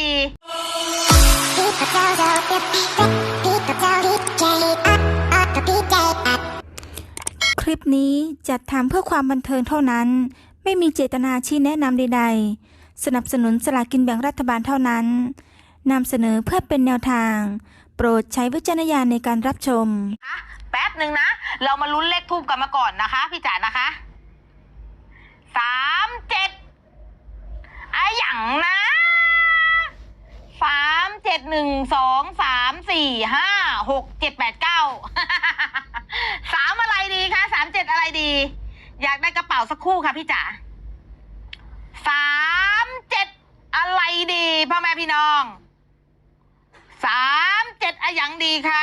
ดีคลิปนี้จัดทำเพื่อความบันเทิงเท่านั้น ไม่มีเจตนาชี้แนะนำใด ๆ สนับสนุนสลากกินแบ่งรัฐบาลเท่านั้นนำเสนอเพื่อเป็นแนวทาง โปรดใช้วิจารณญาณในการรับชมอะแป๊บหนึ่งนะ เรามาลุ้นเลขทูบกันมาก่อนนะคะ พี่จ๋านะคะสามเจ็ดไอะอย่างนะสามเจ็ ดหนึ่งสองสามสี่ห้าหกเจ็ดแปดเก้าสามอะไรดีคะสามเจ็ดอะไรดี อยากได้กระเป๋าสักคู่ค่ะพี่จ๋าสามเจ็ดอะไรดีพ่อแม่พี่น้องสามเจ็ดอะอย่างดีค่ะ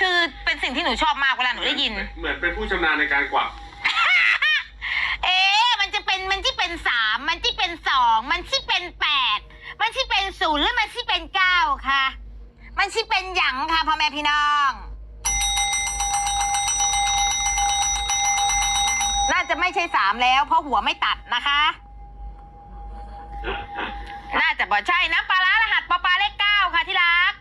คือเป็นสิ่งที่หนูชอบมากเวลาหนูได้ยิน เหมือนเป็นผู้ชำนาญในการกวักเอ๊ะมันจะเป็นมันที่เป็นสามมันที่เป็นสองมันที่เป็นแปดมันที่เป็นศูนย์หรือมันที่เป็นเก้าค่ะ มันที่เป็นหยังค่ะพ่อแม่พี่น้อง น่าจะไม่ใช่สามแล้วเพราะหัวไม่ตัดนะคะ น่าจะบ่ใช่นะปลาร้ารหัสปอปลาเลขเก้าค่ะที่รัก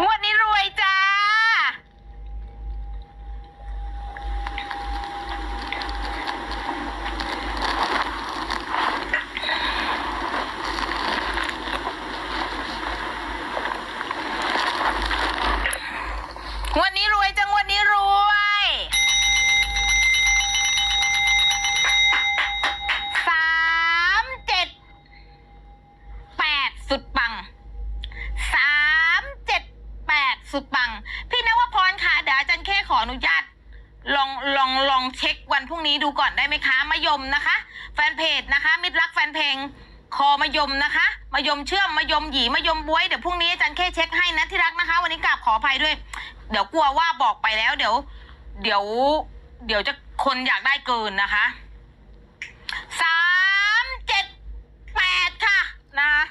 งวดนี้รวยจ้า ง วดนี้รวยจังวดนี้รวย สามเจ็ดแปดสุดปัง สามเจ็ดแปดสุดปัง พี่นวพรค่ะเดี๋ยวอาจารย์เคขออนุญาต ลองลองลองเช็ควันพรุ่งนี้ดูก่อนได้ไหมคะมายมนะคะ แฟนเพจนะคะ มิตรรักแฟนเพลง คอมายมนะคะมายมเชื่อมมายมหยีมายมบวยเดี๋ยวพรุ่งนี้อาจารย์เคเช็คให้นะที่รักนะคะ วันนี้กราบขออภัยด้วย เดี๋ยวกลัวว่าบอกไปแล้ว เดี๋ยว เดี๋ยว เดี๋ยวจะคนอยากได้เกินนะคะสามเจ็ดแปดค่ะนะคะ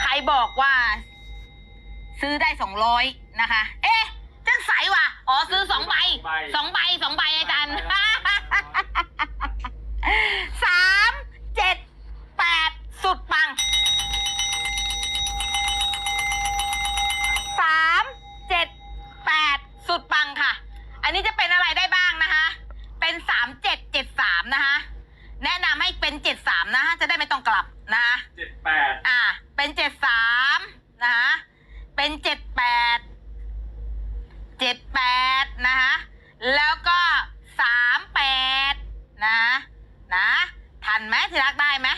ใครบอกว่า ซื้อได้สองร้อยนะคะ เอ๊ะจังใสว่ะอ๋อซื้อสองใบสองใบสองใบอาจ แล้วก็สามแปดนะ นะ ทันไหมที่รักได้ไหม